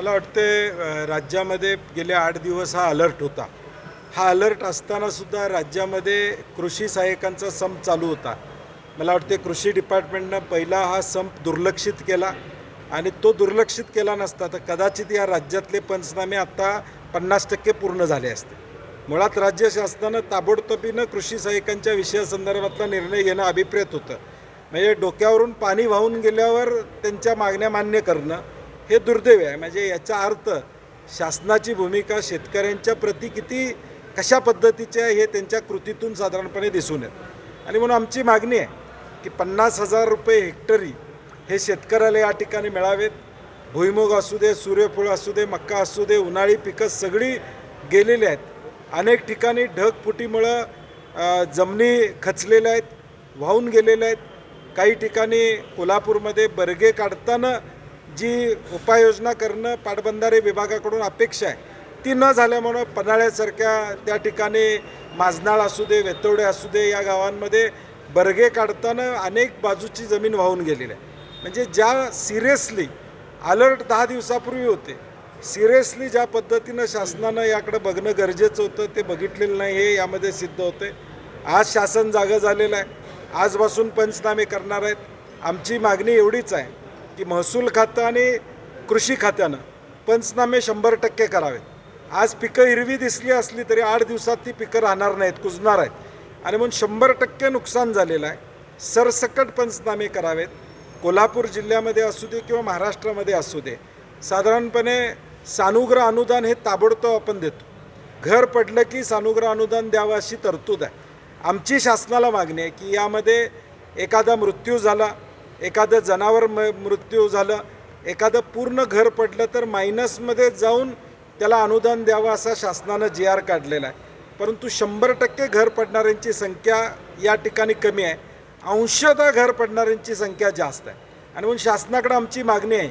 मला वाटते राज्यामध्ये गेले आठ दिवस हा अलर्ट होता. हा अलर्ट असतानासुद्धा राज्यामध्ये कृषी सहाय्यकांचा संप चालू होता. मला वाटते कृषी डिपार्टमेंटनं पहिला हा संप दुर्लक्षित केला आणि तो दुर्लक्षित केला नसता तर कदाचित या राज्यातले पंचनामे आत्ता पन्नास टक्के पूर्ण झाले असते. मुळात राज्य शासनानं ताबडतोबीनं कृषी सहाय्यकांच्या विषयासंदर्भातला निर्णय घेणं अभिप्रेत होतं. म्हणजे डोक्यावरून पाणी वाहून गेल्यावर त्यांच्या मागण्या मान्य करणं हे दुर्दैव आहे. म्हणजे याचा अर्थ शासनाची भूमिका शेतकऱ्यांच्या प्रती किती कशा पद्धतीची आहे हे त्यांच्या कृतीतून साधारणपणे दिसून येत. आणि म्हणून आमची मागणी आहे की पन्नास हजार रुपये हेक्टरी हे शेतकऱ्याला या ठिकाणी मिळावेत. भुईमुग असू दे सूर्यफूल असू दे मक्का असू दे उन्हाळी पिकं सगळी गेलेली आहेत. अनेक ठिकाणी ढगफुटीमुळं जमिनी खचलेल्या आहेत वाहून गेलेल्या आहेत. काही ठिकाणी कोल्हापूरमध्ये बर्गे काढताना जी उपाययोजना करणं पाटबंधारे विभागाकडून अपेक्षा आहे ती न झाल्यामुळं पन्हाळ्यासारख्या त्या ठिकाणी माजनाळ असू दे वेतोडे असू दे या गावांमध्ये बर्गे काढताना अनेक बाजूची जमीन वाहून गेलेली आहे. म्हणजे ज्या सिरियसली अलर्ट दहा दिवसापूर्वी होते सिरियसली ज्या पद्धतीनं शासनानं याकडे बघणं गरजेचं होतं ते बघितलेलं नाही हे यामध्ये सिद्ध होते. आज शासन जागं झालेलं आहे. आजपासून पंचनामे करणार आहेत. आमची मागणी एवढीच आहे की महसूल खातं आणि कृषी खात्यानं पंचनामे शंभर टक्के करावेत. आज पिकं हिरवी दिसली असली तरी आठ दिवसात ती पिकं राहणार नाहीत कुजणार आहेत. आणि म्हणून शंभर टक्के नुकसान झालेलं आहे. सरसकट पंचनामे करावेत. कोल्हापूर जिल्ह्यामध्ये असू दे किंवा महाराष्ट्रामध्ये असू दे साधारणपणे सानुग्रह अनुदान हे ताबडतोब आपण देतो. घर पडलं की सानुग्रह अनुदान द्यावं अशी तरतूद आहे. आमची शासनाला मागणी आहे की यामध्ये एखादा मृत्यू झाला एखादं जनावर म मृत्यू झालं एखादं पूर्ण घर पडलं तर मायनसमध्ये जाऊन त्याला अनुदान द्यावं असा शासनानं जी आर काढलेला आहे. परंतु शंभर टक्के घर पडणाऱ्यांची संख्या या ठिकाणी कमी आहे. अंशतः घर पडणाऱ्यांची संख्या जास्त आहे. आणि म्हणून शासनाकडे आमची मागणी आहे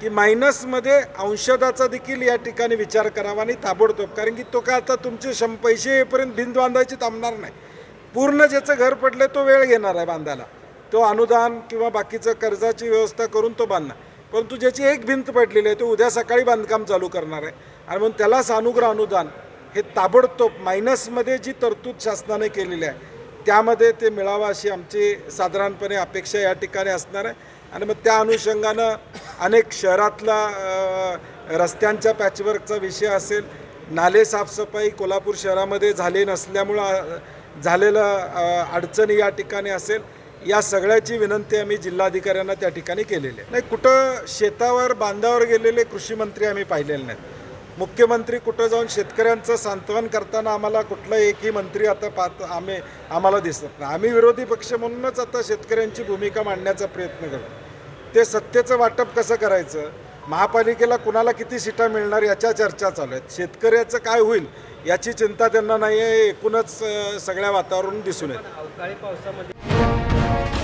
की मायनसमध्ये अंशदाचा देखील या ठिकाणी विचार करावा आणि ताबडतोब कारण की तो काय आता तुमचे शं पैसे येईपर्यंत भिंत बांधायची थांबणार नाही. पूर्ण ज्याचं घर पडलं तो वेळ घेणार आहे बांधायला. तो अनुदान किंवा बाकीचं कर्जाची व्यवस्था करून तो बांधणार. परंतु ज्याची एक भिंत पडलेली आहे तो उद्या सकाळी बांधकाम चालू करणार आहे. आणि म्हणून त्याला सानुग्रह अनुदान हे ताबडतोब मायनसमध्ये जी तरतूद शासनाने केलेली आहे त्यामध्ये ते मिळावं अशी आमची साधारणपणे अपेक्षा या ठिकाणी असणार आहे. आणि मग त्या अनुषंगानं अनेक शहरातला रस्त्यांच्या पॅचवर्कचा विषय असेल नाले साफसफाई कोल्हापूर शहरामध्ये झाले नसल्यामुळं झालेलं अडचणी या ठिकाणी असेल या सगळ्याची विनंती आम्ही जिल्हाधिकाऱ्यांना त्या ठिकाणी केलेली आहे. नाही कुठं शेतावर बांधावर गेलेले कृषी मंत्री आम्ही पाहिलेले नाहीत. मुख्यमंत्री कुठं जाऊन शेतकऱ्यांचं सांत्वन करताना आम्हाला कुठला एकही मंत्री आता पाहत आम्ही आम्हाला दिसत नाही. आम्ही विरोधी पक्ष म्हणूनच आता शेतकऱ्यांची भूमिका मांडण्याचा प्रयत्न करतो. ते सत्तेचं वाटप कसं करायचं? महापालिकेला कुणाला किती सीटा मिळणार याच्या चर्चा चालू आहेत. शेतकऱ्याचं काय होईल याची चिंता त्यांना नाही आहे एकूणच सगळ्या वातावरण दिसून येत. अवकाळी पावसामध्ये